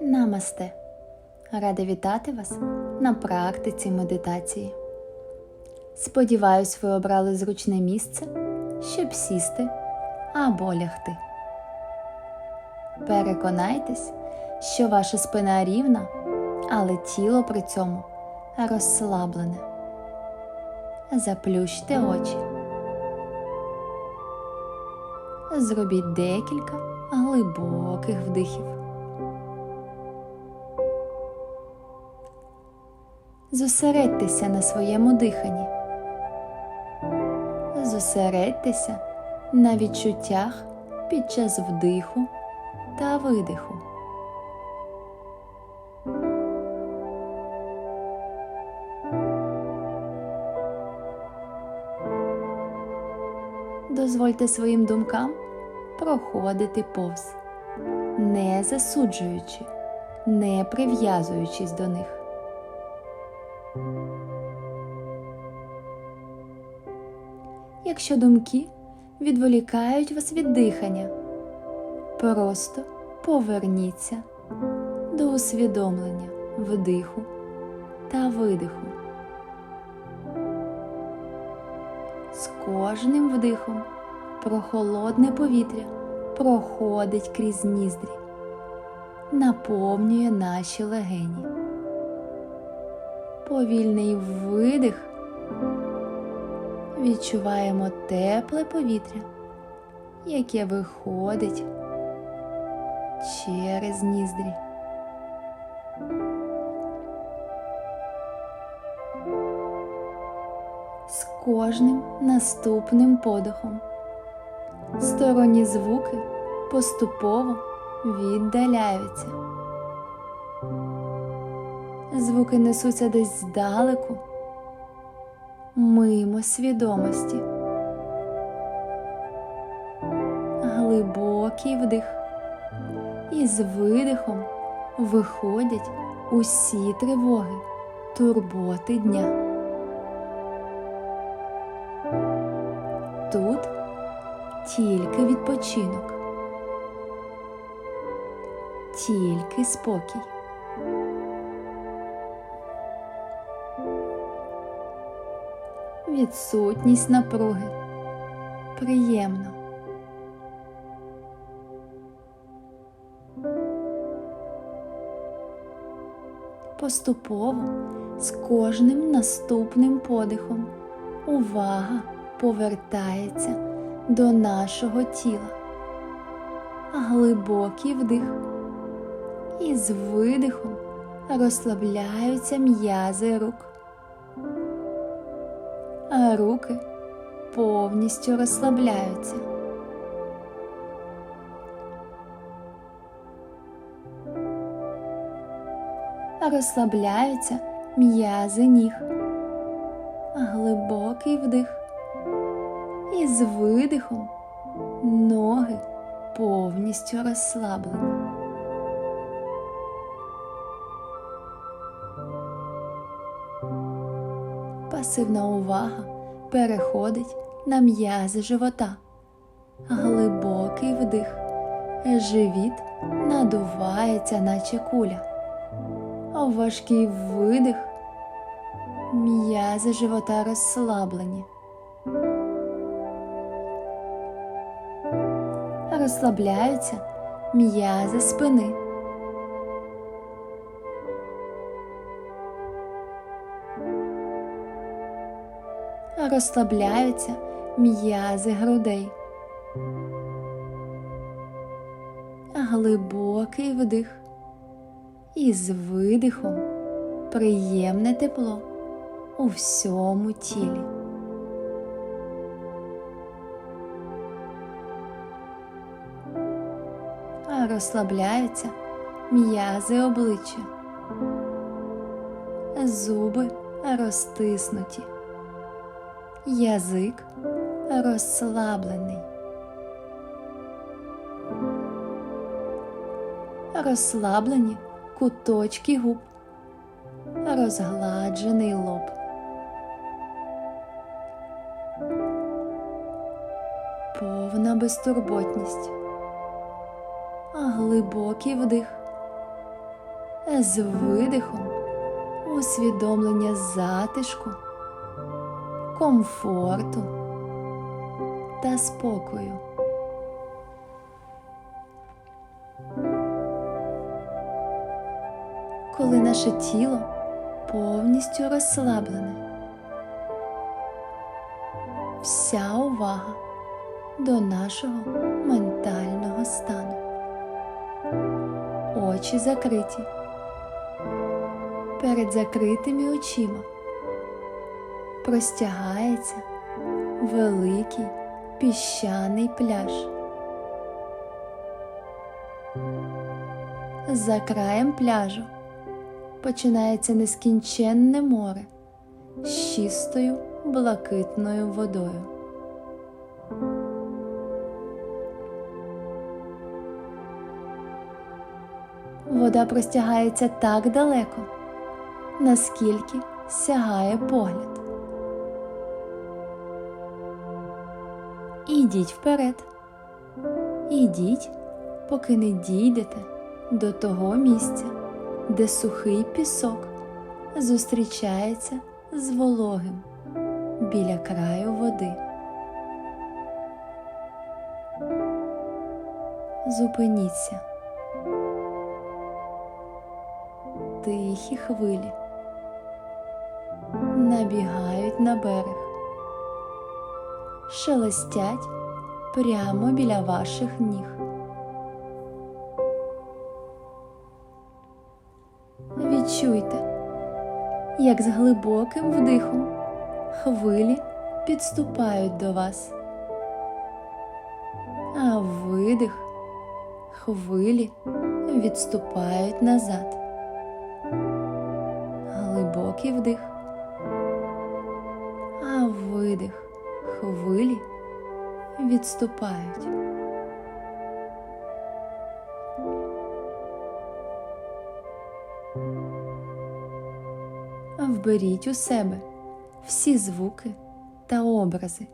Намасте! Рада вітати вас на практиці медитації. Сподіваюсь, ви обрали зручне місце, щоб сісти або лягти. Переконайтесь, що ваша спина рівна, але тіло при цьому розслаблене. Заплющте очі. Зробіть декілька глибоких вдихів. Зосередьтеся на своєму диханні. Зосередьтеся на відчуттях під час вдиху та видиху. Дозвольте своїм думкам проходити повз, не засуджуючи, не прив'язуючись до них. Якщо думки відволікають вас від дихання, просто поверніться до усвідомлення вдиху та видиху. З кожним вдихом прохолодне повітря проходить крізь ніздрі, наповнює наші легені. Повільний видих відчуваємо тепле повітря, яке виходить через ніздрі. З кожним наступним подихом сторонні звуки поступово віддаляються. Звуки несуться десь здалеку, мимо свідомості. Глибокий вдих. І з видихом виходять усі тривоги, турботи дня. Тут тільки відпочинок, тільки спокій. Відсутність напруги. Приємно. Поступово з кожним наступним подихом увага повертається до нашого тіла. Глибокий вдих. І з видихом розслабляються м'язи рук. А руки повністю розслабляються. Розслабляються м'язи ніг. Глибокий вдих. І з видихом ноги повністю розслаблені. Пасивна увага переходить на м'язи живота. Глибокий вдих. Живіт надувається, наче куля. Важкий видих. М'язи живота розслаблені. Розслабляються м'язи спини. Розслабляються м'язи грудей. Глибокий вдих. І з видихом приємне тепло у всьому тілі. А Розслабляються м'язи обличчя, зуби розтиснуті, язик розслаблений, розслаблені куточки губ, розгладжений лоб. Повна безтурботність. Глибокий вдих. З видихом усвідомлення затишку, комфорту та спокою. Коли наше тіло повністю розслаблене, вся увага до нашого ментального стану. Очі закриті. Перед закритими очима простягається великий піщаний пляж. За краєм пляжу починається нескінченне море з чистою блакитною водою. Вода простягається так далеко, наскільки сягає погляд. Ідіть вперед. Ідіть, поки не дійдете до того місця, де сухий пісок зустрічається з вологим біля краю води. Зупиніться. Тихі хвилі набігають на берег, шелестять прямо біля ваших ніг. Відчуйте, як з глибоким вдихом хвилі підступають до вас, а видих хвилі відступають назад. Глибокий вдих, а видих хвилі відступають. Вберіть у себе всі звуки та образи.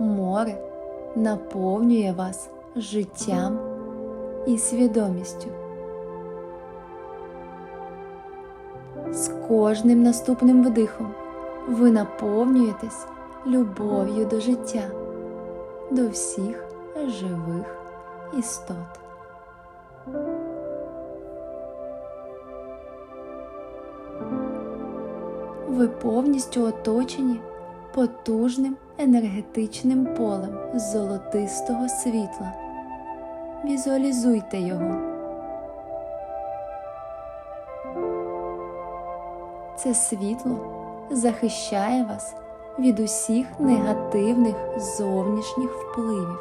Море наповнює вас життям і свідомістю. З кожним наступним вдихом ви наповнюєтесь любов'ю до життя, до всіх живих істот. Ви повністю оточені потужним енергетичним полем золотистого світла. Візуалізуйте його. Це світло захищає вас від усіх негативних зовнішніх впливів.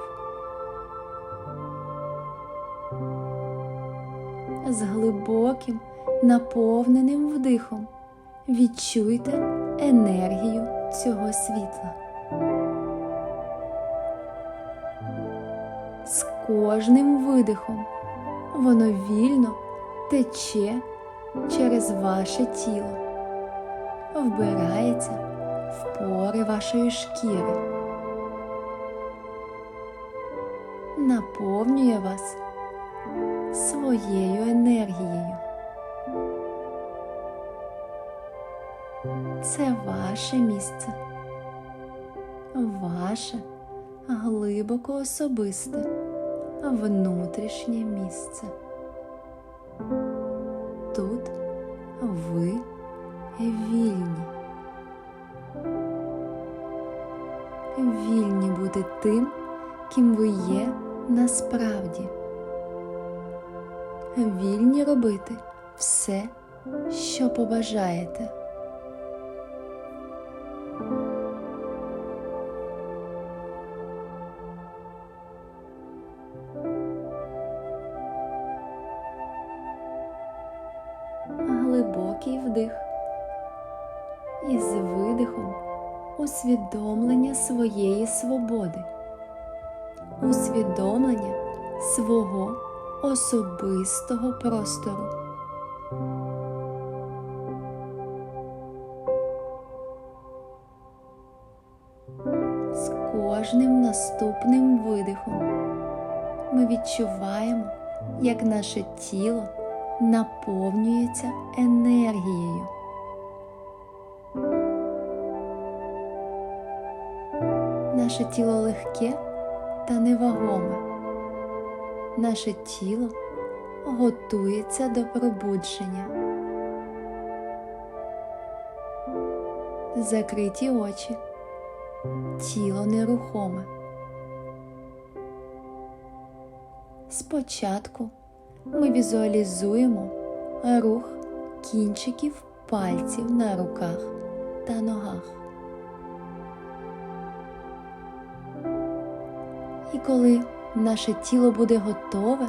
З глибоким наповненим вдихом відчуйте енергію цього світла. З кожним видихом воно вільно тече через ваше тіло, вбирається в пори вашої шкіри, наповнює вас своєю енергією. Це ваше місце, ваше глибоко особисте внутрішнє місце. Тут ви вільні. Бути тим, ким ви є насправді. Вільні робити все, що побажаєте. Глибокий вдих і з видихом усвідомлення своєї свободи, усвідомлення свого особистого простору. З кожним наступним видихом ми відчуваємо, як наше тіло наповнюється енергією. Наше тіло легке та невагоме. Наше тіло готується до пробудження. Закриті очі, тіло нерухоме. Спочатку ми візуалізуємо рух кінчиків пальців на руках та ногах. І коли наше тіло буде готове,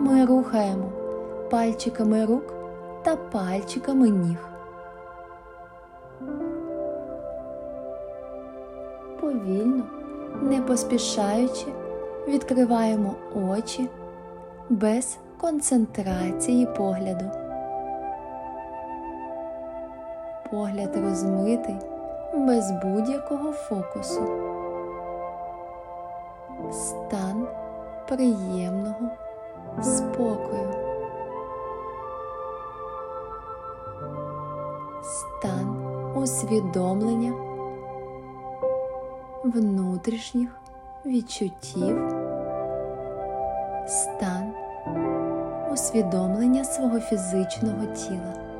ми рухаємо пальчиками рук та пальчиками ніг. Повільно, не поспішаючи, відкриваємо очі без концентрації погляду. Погляд розмитий без будь-якого фокусу. Стан приємного спокою. Стан усвідомлення внутрішніх відчуттів, стан усвідомлення свого фізичного тіла.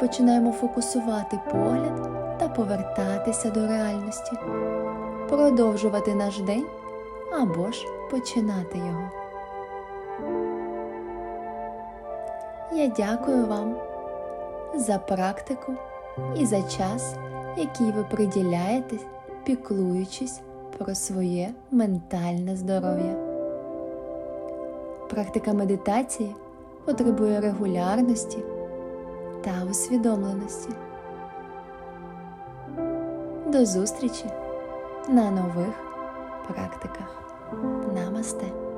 Починаємо фокусувати погляд та повертатися до реальності, продовжувати наш день або ж починати його. Я дякую вам за практику і за час, який ви приділяєте, піклуючись про своє ментальне здоров'я. Практика медитації потребує регулярності та усвідомленості. До зустрічі на нових практиках. Намасте!